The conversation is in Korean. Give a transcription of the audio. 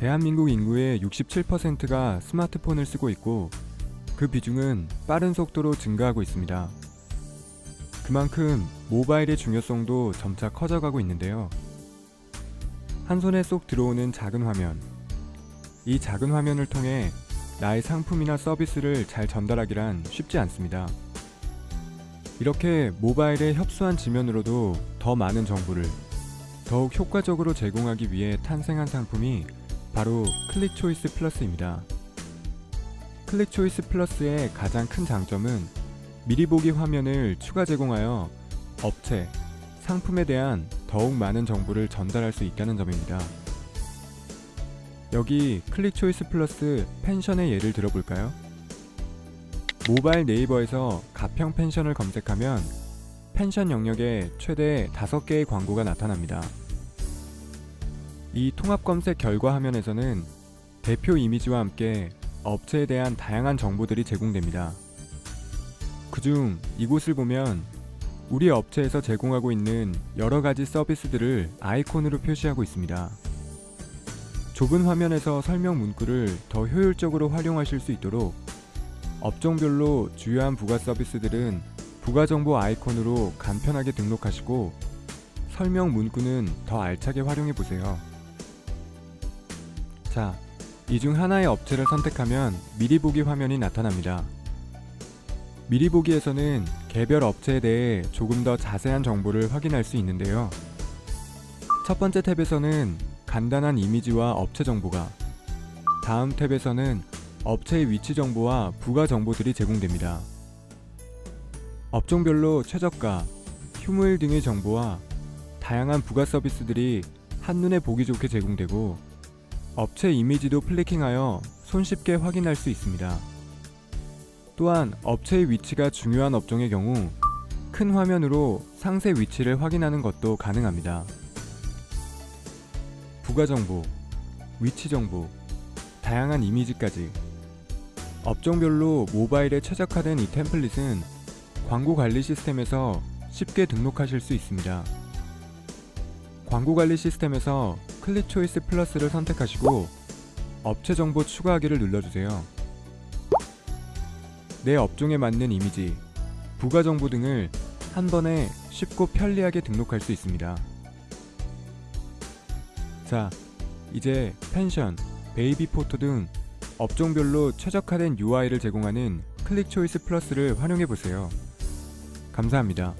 대한민국 인구의 67%가 스마트폰을 쓰고 있고 그 비중은 빠른 속도로 증가하고 있습니다. 그만큼 모바일의 중요성도 점차 커져가고 있는데요. 한 손에 쏙 들어오는 작은 화면. 이 작은 화면을 통해 나의 상품이나 서비스를 잘 전달하기란 쉽지 않습니다. 이렇게 모바일의 협소한 지면으로도 더 많은 정보를 더욱 효과적으로 제공하기 위해 탄생한 상품이 바로 클릭 초이스 플러스입니다. 클릭 초이스 플러스의 가장 큰 장점은 미리 보기 화면을 추가 제공하여 업체, 상품에 대한 더욱 많은 정보를 전달할 수 있다는 점입니다. 여기 클릭 초이스 플러스 펜션의 예를 들어볼까요? 모바일 네이버에서 가평 펜션을 검색하면 펜션 영역에 최대 5개의 광고가 나타납니다. 이 통합 검색 결과 화면에서는 대표 이미지와 함께 업체에 대한 다양한 정보들이 제공됩니다. 그중 이곳을 보면 우리 업체에서 제공하고 있는 여러 가지 서비스들을 아이콘으로 표시하고 있습니다. 좁은 화면에서 설명 문구를 더 효율적으로 활용하실 수 있도록 업종별로 주요한 부가 서비스들은 부가 정보 아이콘으로 간편하게 등록하시고 설명 문구는 더 알차게 활용해 보세요. 자, 이중 하나의 업체를 선택하면 미리 보기 화면이 나타납니다. 미리 보기에서는 개별 업체에 대해 조금 더 자세한 정보를 확인할 수 있는데요. 첫 번째 탭에서는 간단한 이미지와 업체 정보가, 다음 탭에서는 업체의 위치 정보와 부가 정보들이 제공됩니다. 업종별로 최저가, 휴무일 등의 정보와 다양한 부가 서비스들이 한눈에 보기 좋게 제공되고 업체 이미지도 플리킹하여 손쉽게 확인할 수 있습니다. 또한 업체의 위치가 중요한 업종의 경우 큰 화면으로 상세 위치를 확인하는 것도 가능합니다. 부가 정보, 위치 정보, 다양한 이미지까지 업종별로 모바일에 최적화된 이 템플릿은 광고 관리 시스템에서 쉽게 등록하실 수 있습니다. 광고 관리 시스템에서 클릭 초이스 플러스를 선택하시고 업체 정보 추가하기를 눌러주세요. 내 업종에 맞는 이미지, 부가 정보 등을 한 번에 쉽고 편리하게 등록할 수 있습니다. 자, 이제 펜션, 베이비 포토 등 업종별로 최적화된 UI를 제공하는 클릭 초이스 플러스를 활용해 보세요. 감사합니다.